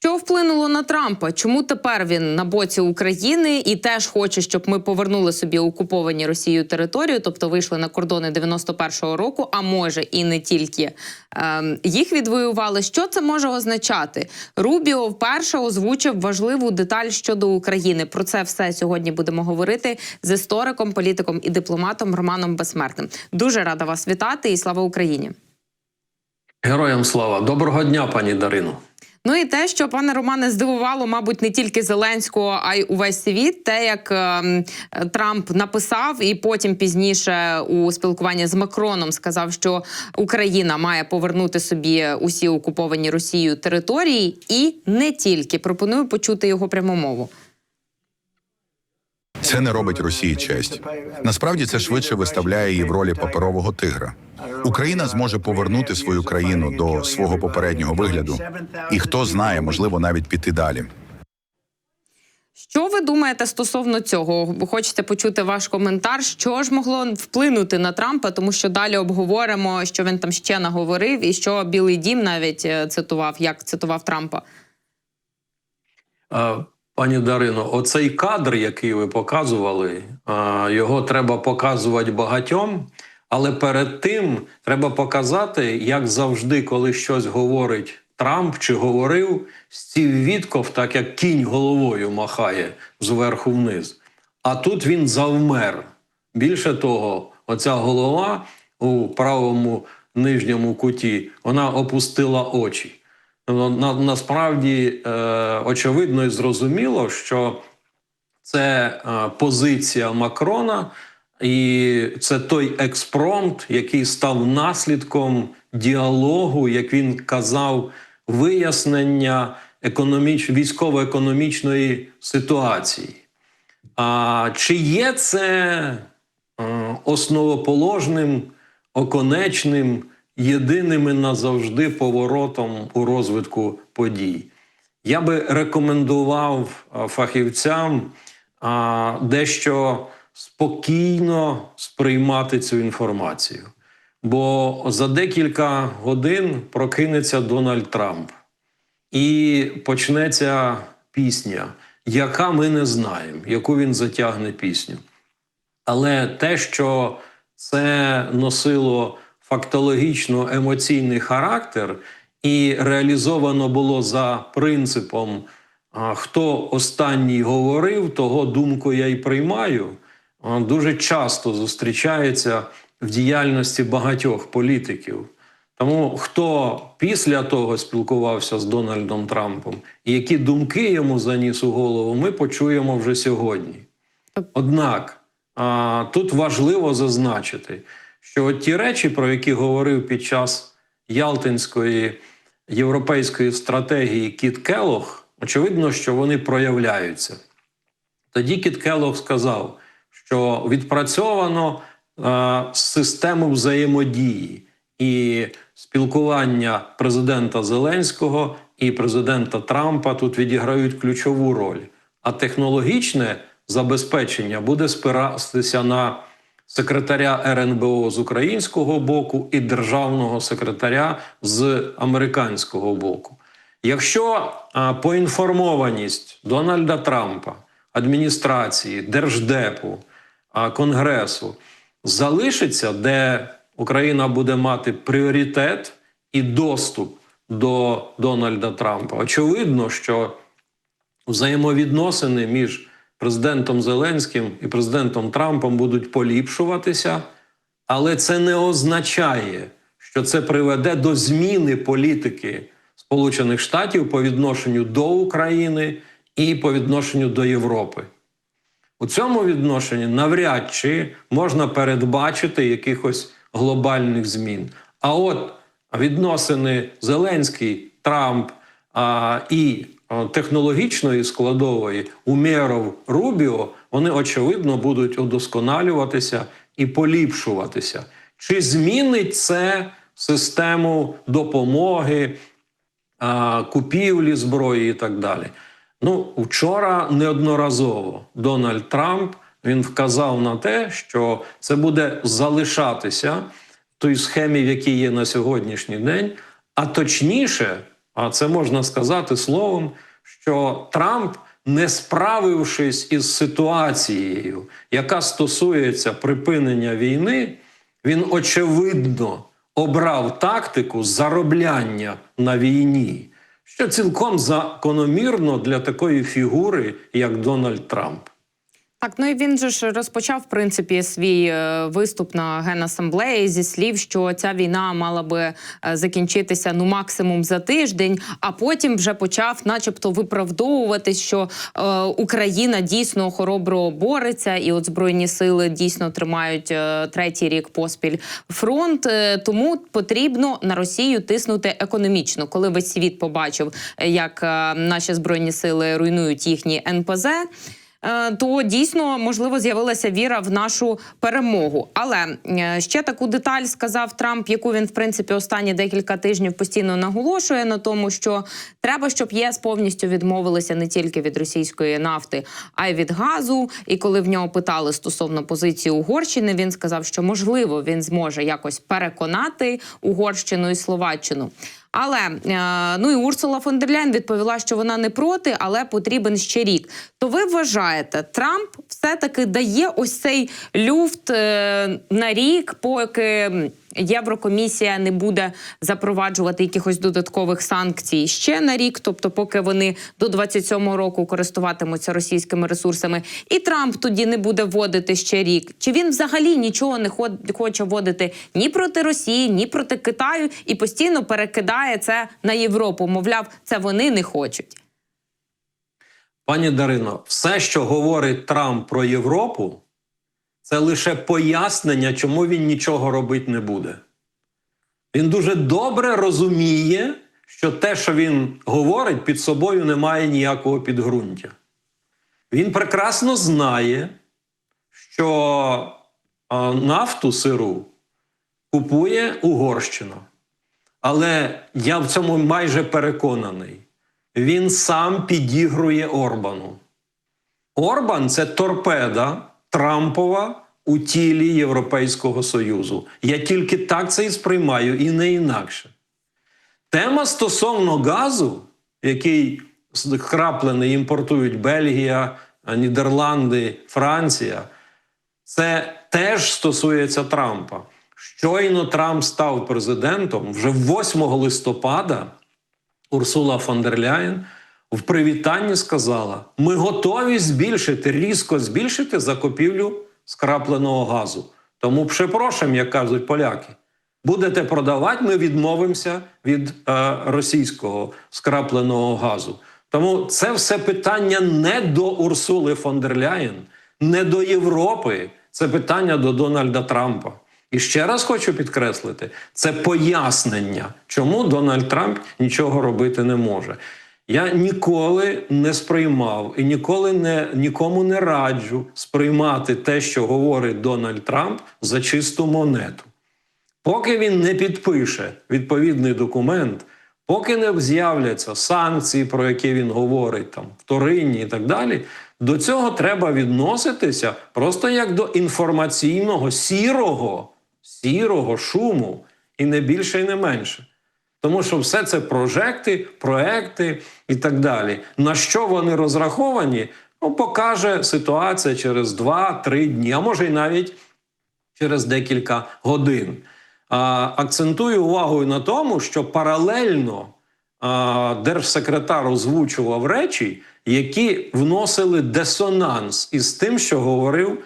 Що вплинуло на Трампа? Чому тепер він на боці України і теж хоче, щоб ми повернули собі окуповані Росією територію, тобто вийшли на кордони 91-го року, а може і не тільки ем, їх відвоювали. Що це може означати? Рубіо вперше озвучив важливу деталь щодо України. Про це все сьогодні будемо говорити з істориком, політиком і дипломатом Романом Безсмертним. Дуже рада вас вітати і слава Україні. Героям слава. Доброго дня, пані Дарино. Ну і те, що пане Романе здивувало, мабуть, не тільки Зеленського, а й увесь світ. Те, як е, Трамп написав, і потім пізніше у спілкуванні з Макроном сказав, що Україна має повернути собі усі окуповані Росією території, і не тільки пропоную почути його пряму мову. Це не робить Росії честь. Насправді це швидше виставляє її в ролі паперового тигра. Україна зможе повернути свою країну до свого попереднього вигляду, і хто знає, можливо, навіть піти далі. Що ви думаєте стосовно цього? Хочете почути ваш коментар? Що ж могло вплинути на Трампа? Тому що далі обговоримо, що він там ще наговорив, і що Білий Дім навіть е, цитував, як цитував Трампа. Е, Пані Дарино, оцей кадр, який ви показували, його треба показувати багатьом, але перед тим треба показати, як завжди, коли щось говорить Трамп чи говорив, Стів Вітков, так як кінь головою махає зверху вниз. А тут він завмер. Більше того, оця голова у правому нижньому куті вона опустила очі. Ну, На, насправді е, очевидно і зрозуміло, що це е, позиція Макрона, і це той експромт, який став наслідком діалогу, як він казав, вияснення економіч... військово-економічної ситуації. А чи є це е, основоположним, оконечним, єдиним і назавжди поворотом у розвитку подій? Я би рекомендував фахівцям дещо спокійно сприймати цю інформацію. Бо за декілька годин прокинеться Дональд Трамп і почнеться пісня, яка ми не знаємо, яку він затягне пісню. Але те, що це носило фактологічно емоційний характер і реалізовано було за принципом хто останній говорив, того думку я й приймаю, дуже часто зустрічається в діяльності багатьох політиків. Тому хто після того спілкувався з Дональдом Трампом і які думки йому заніс у голову, ми почуємо вже сьогодні. Однак тут важливо зазначити, що ті речі, про які говорив під час Ялтинської європейської стратегії Кіт Келох, очевидно, що вони проявляються. Тоді Кіт Келох сказав, що відпрацьовано е, систему взаємодії і спілкування президента Зеленського і президента Трампа тут відіграють ключову роль. А технологічне забезпечення буде спиратися на секретаря РНБО з українського боку і державного секретаря з американського боку. Якщо поінформованість Дональда Трампа, адміністрації, держдепу, конгресу залишиться, де Україна буде мати пріоритет і доступ до Дональда Трампа, очевидно, що взаємовідносини між президентом Зеленським і президентом Трампом будуть поліпшуватися, але це не означає, що це приведе до зміни політики Сполучених Штатів по відношенню до України і по відношенню до Європи. У цьому відношенні навряд чи можна передбачити якихось глобальних змін. А от відносини Зеленський, Трамп а, і технологічної складової Умєров Рубіо, вони очевидно будуть удосконалюватися і поліпшуватися. Чи змінить це систему допомоги, купівлі зброї і так далі? Ну, вчора неодноразово Дональд Трамп він вказав на те, що це буде залишатися той схемі, в якій є на сьогоднішній день. А точніше, а це можна сказати словом, що Трамп, не справившись із ситуацією, яка стосується припинення війни, він очевидно обрав тактику заробляння на війні, що цілком закономірно для такої фігури, як Дональд Трамп. Так, ну і він же ж розпочав в принципі свій е, виступ на генасамблеї зі слів, що ця війна мала би е, закінчитися ну максимум за тиждень, а потім вже почав, начебто, виправдовувати, що е, Україна дійсно хоробро бореться, і от збройні сили дійсно тримають е, третій рік поспіль фронт. Е, тому потрібно на Росію тиснути економічно, коли весь світ побачив, як е, наші збройні сили руйнують їхні НПЗ то дійсно можливо з'явилася віра в нашу перемогу. Але е, ще таку деталь сказав Трамп, яку він в принципі останні декілька тижнів постійно наголошує на тому, що треба, щоб ЄС повністю відмовилися не тільки від російської нафти, а й від газу. І коли в нього питали стосовно позиції Угорщини, він сказав, що можливо він зможе якось переконати Угорщину і Словаччину. Але е, ну і Урсула фон дер Ляйн відповіла, що вона не проти, але потрібен ще рік. То ви вважаєте, Трамп все-таки дає ось цей люфт е, на рік, поки Єврокомісія не буде запроваджувати якихось додаткових санкцій ще на рік, тобто, поки вони до 27-го року користуватимуться російськими ресурсами, і Трамп тоді не буде вводити ще рік. Чи він взагалі нічого не хоче вводити ні проти Росії, ні проти Китаю, і постійно перекидає це на Європу? Мовляв, це вони не хочуть. Пані Дарино, все, що говорить Трамп про Європу, це лише пояснення, чому він нічого робити не буде. Він дуже добре розуміє, що те, що він говорить, під собою не має ніякого підґрунтя. Він прекрасно знає, що нафту сиру купує Угорщина. Але я в цьому майже переконаний. Він сам підігрує Орбану. Орбан це торпеда Трампова у тілі Європейського Союзу. Я тільки так це і сприймаю, і не інакше. Тема стосовно газу, який скраплений імпортують Бельгія, Нідерланди, Франція, це теж стосується Трампа. Щойно Трамп став президентом вже 8 листопада. Урсула фон дер Ляєн в привітанні сказала: ми готові збільшити, різко збільшити закупівлю скрапленого газу. Тому припрошуємо, як кажуть поляки. Будете продавати, ми відмовимося від е, російського скрапленого газу. Тому це все питання не до Урсули фон дер Ляєн, не до Європи. Це питання до Дональда Трампа. І ще раз хочу підкреслити: це пояснення, чому Дональд Трамп нічого робити не може. Я ніколи не сприймав і ніколи не нікому не раджу сприймати те, що говорить Дональд Трамп, за чисту монету. Поки він не підпише відповідний документ, поки не з'являться санкції, про які він говорить, там вторинні і так далі, до цього треба відноситися просто як до інформаційного сірого, сірого шуму, і не більше, і не менше. Тому що все це прожекти, проекти і так далі. На що вони розраховані, ну, покаже ситуація через 2-3 дні, а може й навіть через декілька годин. А, акцентую увагу на тому, що паралельно а, держсекретар озвучував речі, які вносили дисонанс із тим, що говорив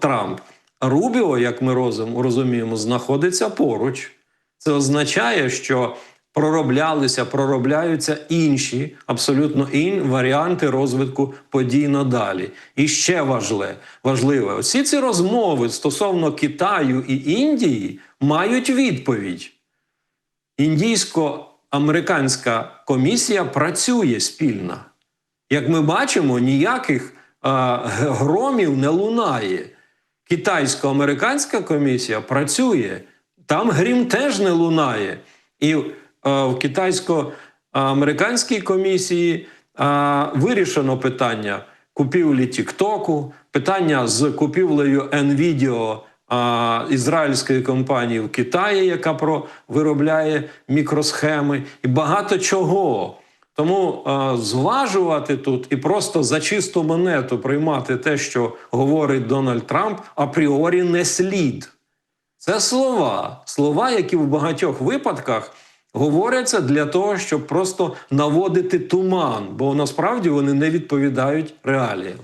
Трамп. Рубіо, як ми розум- розуміємо, знаходиться поруч. Це означає, що пророблялися, проробляються інші, абсолютно інші варіанти розвитку подій надалі. І ще важливе, важливе, усі ці розмови стосовно Китаю і Індії мають відповідь. Індійсько-американська комісія працює спільно. Як ми бачимо, ніяких г- громів не лунає. Китайсько-американська комісія працює, там грім теж не лунає. І е, в китайсько-американській комісії е, вирішено питання купівлі Тіктоку, питання з купівлею NVIDIA а, ізраїльської компанії в Китаї, яка про виробляє мікросхеми, і багато чого. Тому е, зважувати тут і просто за чисту монету приймати те, що говорить Дональд Трамп, апріорі не слід. Це слова, слова, які в багатьох випадках говоряться для того, щоб просто наводити туман, бо насправді вони не відповідають реаліям.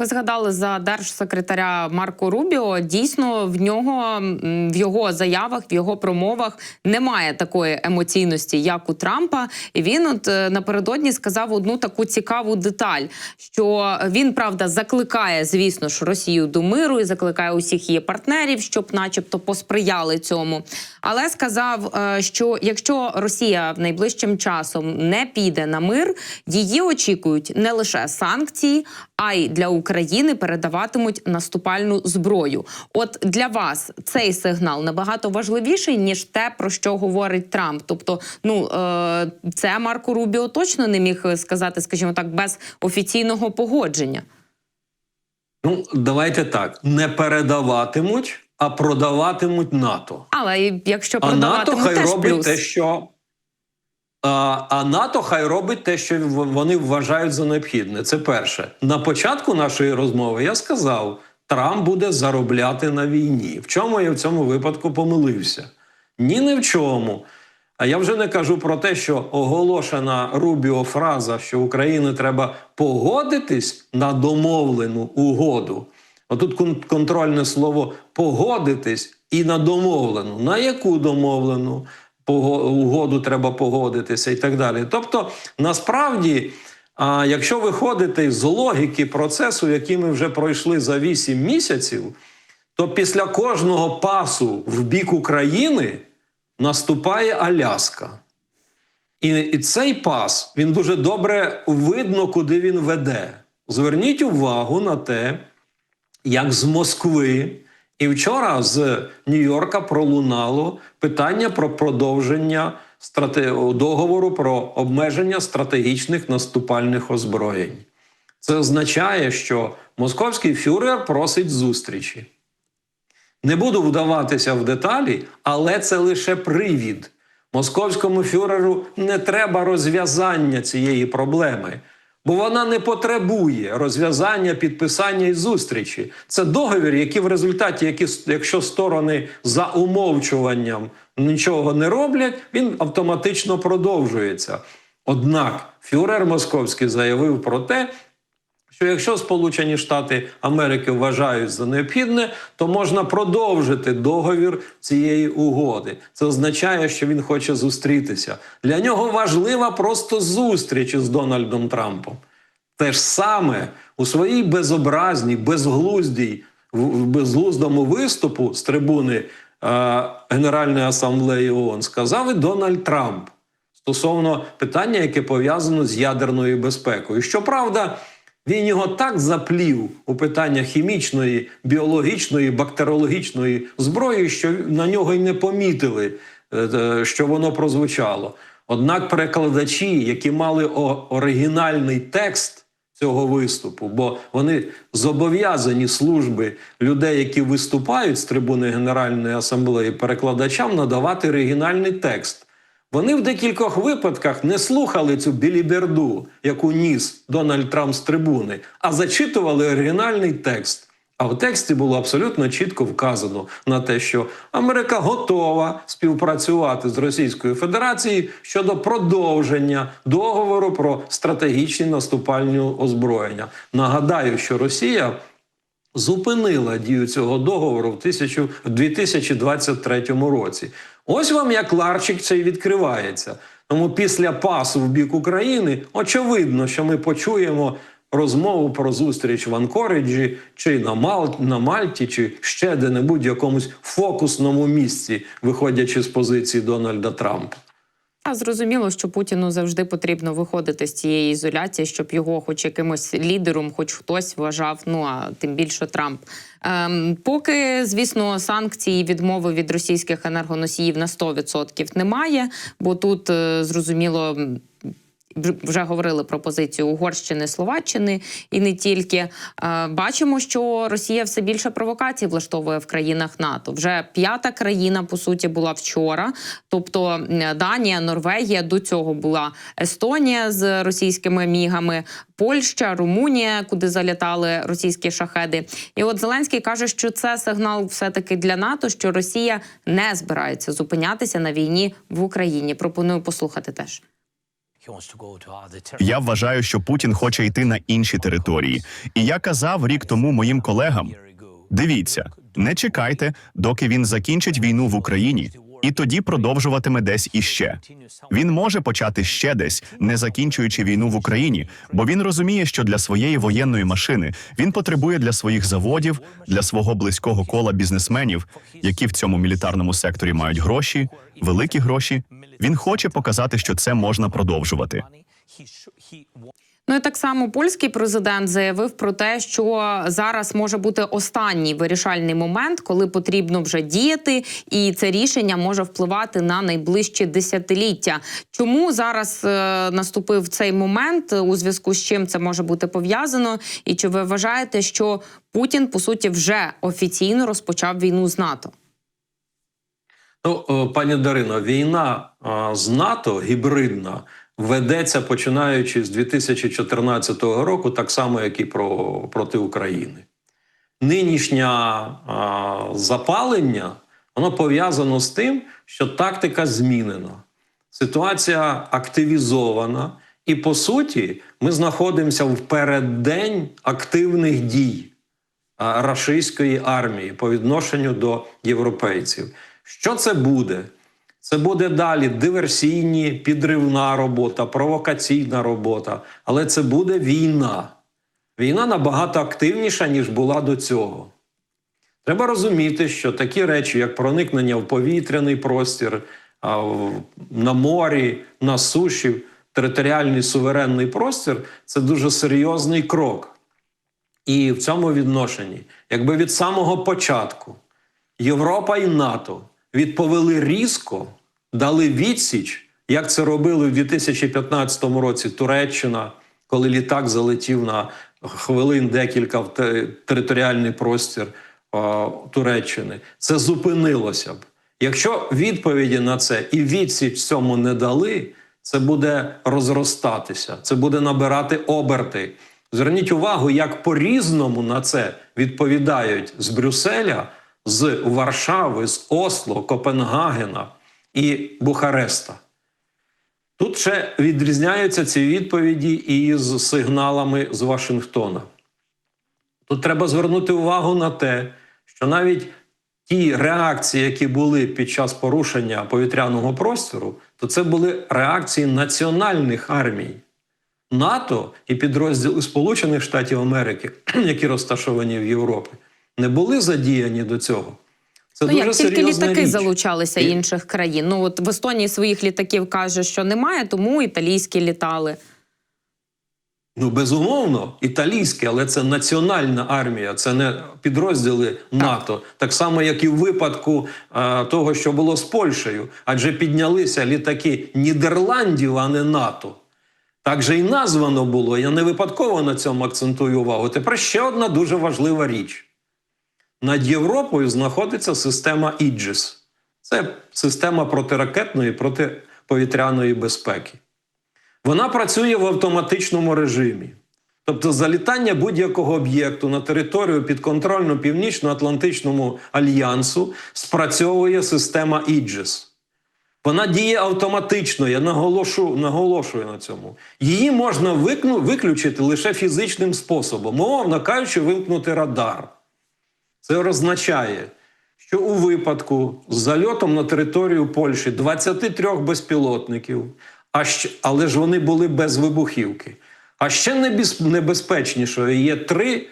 Ви згадали за держсекретаря Марко Рубіо. Дійсно, в нього в його заявах, в його промовах немає такої емоційності, як у Трампа. І він от е, напередодні сказав одну таку цікаву деталь: що він правда закликає, звісно ж, Росію до миру і закликає усіх її партнерів, щоб, начебто, посприяли цьому. Але сказав, е, що якщо Росія в найближчим часом не піде на мир, її очікують не лише санкції, а й для України передаватимуть наступальну зброю. От для вас цей сигнал набагато важливіший ніж те, про що говорить Трамп. Тобто, ну е, це Марко Рубіо точно не міг сказати, скажімо так, без офіційного погодження. Ну, давайте так: не передаватимуть, а продаватимуть НАТО. Але якщо А НАТО продаватимуть, хай теж робить плюс. те, що. А, НАТО хай робить те, що вони вважають за необхідне. Це перше. На початку нашої розмови я сказав, Трамп буде заробляти на війні. В чому я в цьому випадку помилився? Ні, не в чому. А я вже не кажу про те, що оголошена Рубіо фраза, що Україні треба погодитись на домовлену угоду. Отут кон- контрольне слово погодитись і на домовлену. На яку домовлену угоду треба погодитися і так далі. Тобто, насправді, якщо виходити з логіки процесу, який ми вже пройшли за 8 місяців, то після кожного пасу в бік України наступає Аляска. І цей пас він дуже добре видно, куди він веде. Зверніть увагу на те, як з Москви. І вчора з Нью-Йорка пролунало питання про продовження договору про обмеження стратегічних наступальних озброєнь. Це означає, що московський фюрер просить зустрічі. Не буду вдаватися в деталі, але це лише привід. Московському фюреру не треба розв'язання цієї проблеми, бо вона не потребує розв'язання, підписання і зустрічі. Це договір, який в результаті, які, якщо сторони за умовчуванням нічого не роблять, він автоматично продовжується. Однак фюрер московський заявив про те, що якщо Сполучені Штати Америки вважають за необхідне, то можна продовжити договір цієї угоди. Це означає, що він хоче зустрітися. Для нього важлива просто зустріч із Дональдом Трампом. Те ж саме у своїй безобразній, безглуздій, в- безглуздому виступу з трибуни е, Генеральної асамблеї ООН сказав і Дональд Трамп стосовно питання, яке пов'язано з ядерною безпекою. Щоправда, він його так заплів у питання хімічної, біологічної, бактеріологічної зброї, що на нього й не помітили, е, е, що воно прозвучало. Однак перекладачі, які мали оригінальний текст цього виступу, бо вони зобов'язані служби людей, які виступають з трибуни Генеральної асамблеї, перекладачам надавати оригінальний текст. Вони в декількох випадках не слухали цю біліберду, яку ніс Дональд Трамп з трибуни, а зачитували оригінальний текст. А в тексті було абсолютно чітко вказано на те, що Америка готова співпрацювати з Російською Федерацією щодо продовження договору про стратегічні наступальні озброєння. Нагадаю, що Росія зупинила дію цього договору в, тисячу, в 2023 році. Ось вам як ларчик цей відкривається. Тому після пасу в бік України очевидно, що ми почуємо розмову про зустріч в Анкориджі, чи на, Мал... на Мальті, чи ще де-небудь якомусь фокусному місці, виходячи з позиції Дональда Трампа. А зрозуміло, що Путіну завжди потрібно виходити з цієї ізоляції, щоб його, хоч якимось лідером, хоч хтось вважав. Ну а тим більше Трамп. Ем, поки, звісно, санкції відмови від російських енергоносіїв на 100% немає, бо тут е, зрозуміло. Вже говорили про позицію Угорщини, Словаччини і не тільки. Е, Бачимо, що Росія все більше провокацій влаштовує в країнах НАТО. Вже п'ята країна по суті була вчора. Тобто Данія, Норвегія до цього була Естонія з російськими мігами, Польща, Румунія, куди залітали російські шахеди. І от Зеленський каже, що це сигнал все таки для НАТО, що Росія не збирається зупинятися на війні в Україні. Пропоную послухати теж. Я вважаю, що Путін хоче йти на інші території. І я казав рік тому моїм колегам: дивіться, не чекайте, доки він закінчить війну в Україні, і тоді продовжуватиме десь іще. Він може почати ще десь, не закінчуючи війну в Україні, бо він розуміє, що для своєї воєнної машини він потребує для своїх заводів, для свого близького кола бізнесменів, які в цьому мілітарному секторі мають гроші, великі гроші. Він хоче показати, що це можна продовжувати. Ну і так само польський президент заявив про те, що зараз може бути останній вирішальний момент, коли потрібно вже діяти, і це рішення може впливати на найближчі десятиліття. Чому зараз е, наступив цей момент? У зв'язку з чим це може бути пов'язано? І чи ви вважаєте, що Путін по суті вже офіційно розпочав війну з НАТО? Ну, пані Дарино, війна з НАТО гібридна ведеться починаючи з 2014 року, так само, як і про, проти України. Нинішнє запалення воно пов'язано з тим, що тактика змінена. Ситуація активізована, і по суті, ми знаходимося в переддень активних дій рашистської армії по відношенню до європейців. Що це буде? Це буде далі диверсійні, підривна робота, провокаційна робота, але це буде війна. Війна набагато активніша, ніж була до цього. Треба розуміти, що такі речі, як проникнення в повітряний простір, на морі, на суші, територіальний суверенний простір це дуже серйозний крок. І в цьому відношенні, якби від самого початку Європа і НАТО відповіли різко, дали відсіч, як це робили в 2015 році Туреччина, коли літак залетів на хвилин декілька в територіальний простір а, Туреччини. Це зупинилося б. Якщо відповіді на це і відсіч цьому не дали, це буде розростатися, це буде набирати оберти. Зверніть увагу, як по-різному на це відповідають з Брюсселя, з Варшави, з Осло, Копенгагена і Бухареста. Тут ще відрізняються ці відповіді і з сигналами з Вашингтона. Тут треба звернути увагу на те, що навіть ті реакції, які були під час порушення повітряного простору, то це були реакції національних армій. НАТО і підрозділи Сполучених Штатів Америки, які розташовані в Європі, не були задіяні до цього. Це ну дуже як тільки літаки річ. залучалися І- інших країн. Ну от в Естонії своїх літаків каже, що немає, тому італійські літали. Ну, безумовно, італійське, але це національна армія, це не підрозділи НАТО. Так само, як і в випадку е, того, що було з Польщею, адже піднялися літаки Нідерландів, а не НАТО. Так же і названо було. Я не випадково на цьому акцентую увагу. Тепер ще одна дуже важлива річ. Над Європою знаходиться система Іджіс. Це система протиракетної протиповітряної безпеки. Вона працює в автоматичному режимі. Тобто залітання будь-якого об'єкту на територію підконтрольно Північно-Атлантичному альянсу спрацьовує система Іджіс. Вона діє автоматично, я наголошу, наголошую на цьому. Її можна викну, виключити лише фізичним способом, мовно кажучи, вимкнути радар. Це означає, що у випадку з зальотом на територію Польщі 23 безпілотників, а щ- але ж вони були без вибухівки. А ще небезпечнішою є три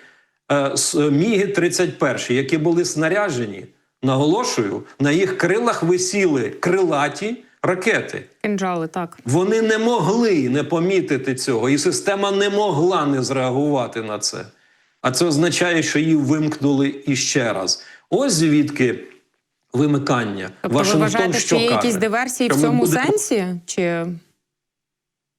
е, Міги 31, які були снаряжені. Наголошую, на їх крилах висіли крилаті ракети. Кинджали, так. Вони не могли не помітити цього, і система не могла не зреагувати на це. А це означає, що її вимкнули іще раз. Ось звідки вимикання. Тобто ви вважаєте, що є каже? якісь диверсії в Що ми цьому будемо- сенсі? Чи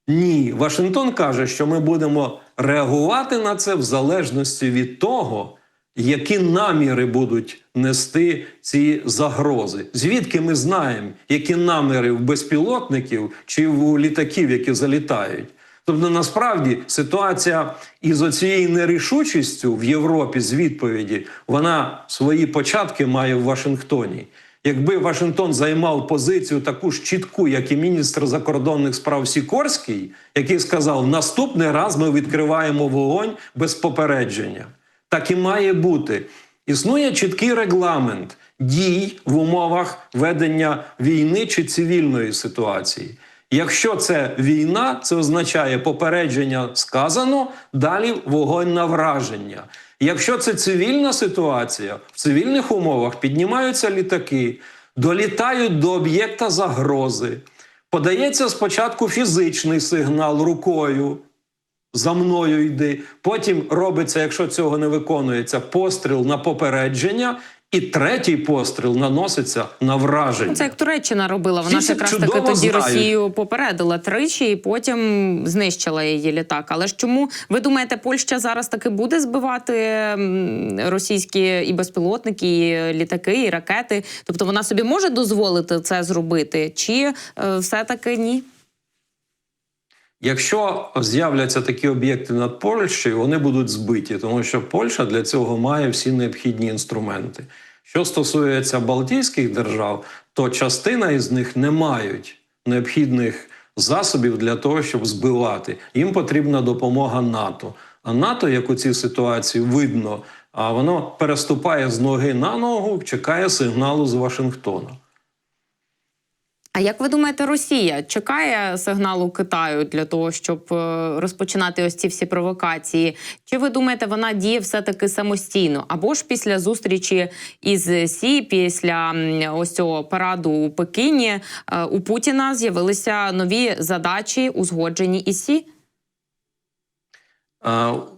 Ні, Вашингтон каже, що ми будемо реагувати на це в залежності від того, які наміри будуть нести ці загрози. Звідки ми знаємо, які наміри в безпілотників чи в літаків, які залітають? Тобто, насправді ситуація із оцією нерішучістю в Європі з відповіді, вона свої початки має в Вашингтоні. Якби Вашингтон займав позицію таку ж чітку, як і міністр закордонних справ Сікорський, який сказав: наступний раз ми відкриваємо вогонь без попередження. Так і має бути. Існує чіткий регламент дій в умовах ведення війни чи цивільної ситуації. Якщо це війна, це означає попередження сказано, далі вогонь на враження. Якщо це цивільна ситуація, в цивільних умовах піднімаються літаки, долітають до об'єкта загрози, подається спочатку фізичний сигнал рукою. За мною йди. Потім робиться, якщо цього не виконується, постріл на попередження, і третій постріл наноситься на враження. Ну, Це як Туреччина робила. Вона ж якраз таки тоді знають. Росію попередила тричі і потім знищила її літак. Але ж чому ви думаєте, Польща зараз таки буде збивати російські і безпілотники, і літаки, і ракети? Тобто вона собі може дозволити це зробити, чи е, все-таки ні? Якщо з'являться такі об'єкти над Польщею, вони будуть збиті, тому що Польща для цього має всі необхідні інструменти. Що стосується Балтійських держав, то частина із них не мають необхідних засобів для того, щоб збивати. Їм потрібна допомога НАТО. А НАТО, як у цій ситуації видно, воно переступає з ноги на ногу, чекає сигналу з Вашингтона. А як ви думаєте, Росія чекає сигналу Китаю для того, щоб е, розпочинати ось ці всі провокації? Чи ви думаєте, вона діє все таки самостійно? Або ж після зустрічі із Сі, після ось цього параду у Пекіні е, у Путіна з'явилися нові задачі, узгоджені із Сі?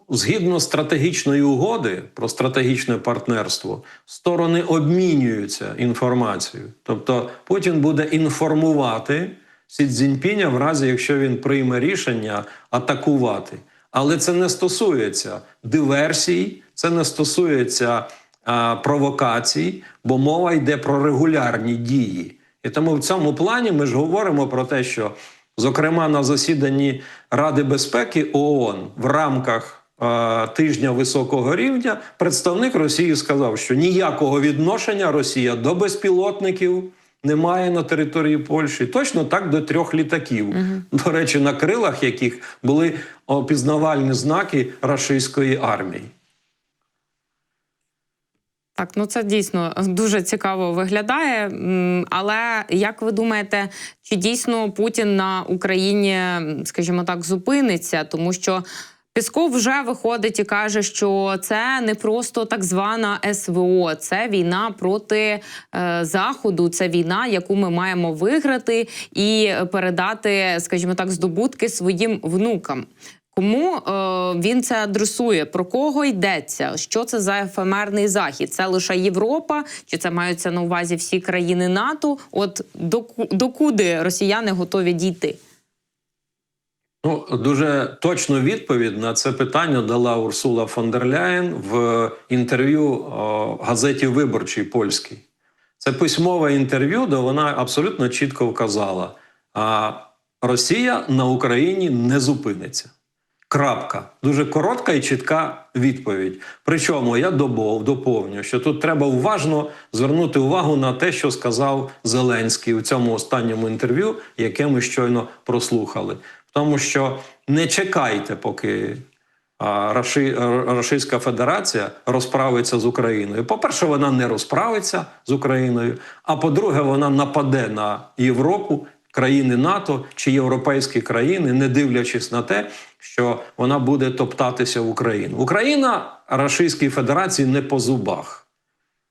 Згідно стратегічної угоди про стратегічне партнерство, сторони обмінюються інформацією. Тобто Путін буде інформувати Сі Цзіньпіня в разі, якщо він прийме рішення атакувати. Але це не стосується диверсій, це не стосується а, провокацій, бо мова йде про регулярні дії. І тому в цьому плані ми ж говоримо про те, що Зокрема, на засіданні Ради безпеки ООН в рамках тижня високого рівня представник Росії сказав, що ніякого відношення Росія до безпілотників не має на території Польщі. Точно так до трьох літаків. До речі, на крилах яких були опізнавальні знаки рашистської армії. Так, ну це дійсно дуже цікаво виглядає. Але як ви думаєте, чи дійсно Путін на Україні, скажімо так, зупиниться? Тому що Пісков вже виходить і каже, що це не просто так звана СВО, це війна проти е, заходу. Це війна, яку ми маємо виграти і передати, скажімо так, здобутки своїм внукам. Кому е, він це адресує? Про кого йдеться? Що це за ефемерний захід? Це лише Європа, чи це маються на увазі всі країни НАТО? От доку, докуди росіяни готові дійти? Ну, дуже точну відповідь на це питання дала Урсула фон дер Ляєн в інтерв'ю о, газеті Виборчий польській. Це письмове інтерв'ю, де вона абсолютно чітко вказала: а Росія на Україні не зупиниться. Крапка. Дуже коротка і чітка відповідь. Причому я доповню, що тут треба уважно звернути увагу на те, що сказав Зеленський у цьому останньому інтерв'ю, яке ми щойно прослухали. Тому що не чекайте, поки Російська Федерація розправиться з Україною. По-перше, вона не розправиться з Україною. А по-друге, вона нападе на Європу, країни НАТО чи європейські країни, не дивлячись на те, що вона буде топтатися в Україну. Україна Російській Федерації не по зубах.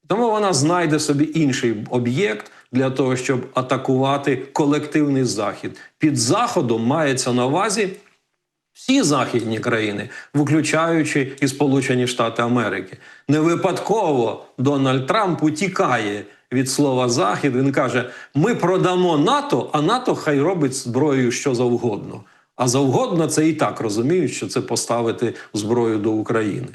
Тому вона знайде собі інший об'єкт для того, щоб атакувати колективний захід. Під заходом мається на увазі всі західні країни, включаючи і Сполучені Штати Америки. Не випадково Дональд Трамп утікає від слова Захід. Він каже: ми продамо НАТО, а НАТО хай робить зброєю що завгодно. А завгодно це і так розуміють, що це поставити зброю до України.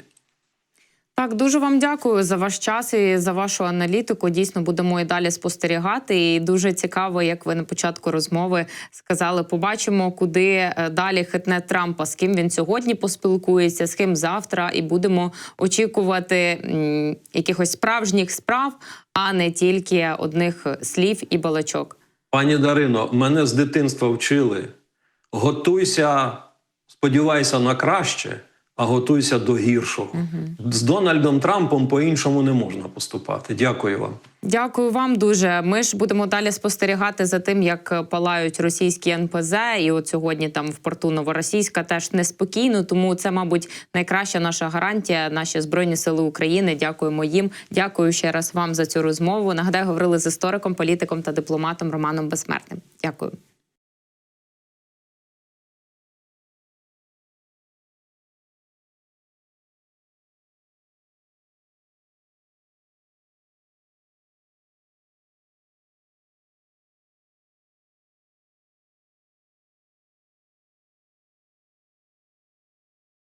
Так, дуже вам дякую за ваш час і за вашу аналітику. Дійсно, будемо і далі спостерігати. І дуже цікаво, як ви на початку розмови сказали. Побачимо, куди е, далі хитне Трампа, з ким він сьогодні поспілкується, з ким завтра, і будемо очікувати якихось справжніх справ, а не тільки одних слів і балачок. Пані Дарино, мене з дитинства вчили: готуйся, сподівайся на краще, а готуйся до гіршого. З Дональдом Трампом по-іншому не можна поступати. Дякую вам. Дякую вам дуже. Ми ж будемо далі спостерігати за тим, як палають російські НПЗ. І от сьогодні там в порту Новоросійська теж неспокійно. Тому це, мабуть, найкраща наша гарантія. Наші збройні сили України. Дякуємо їм. Дякую ще раз вам за цю розмову. Нагадаю, говорили з істориком, політиком та дипломатом Романом Безсмертним. Дякую.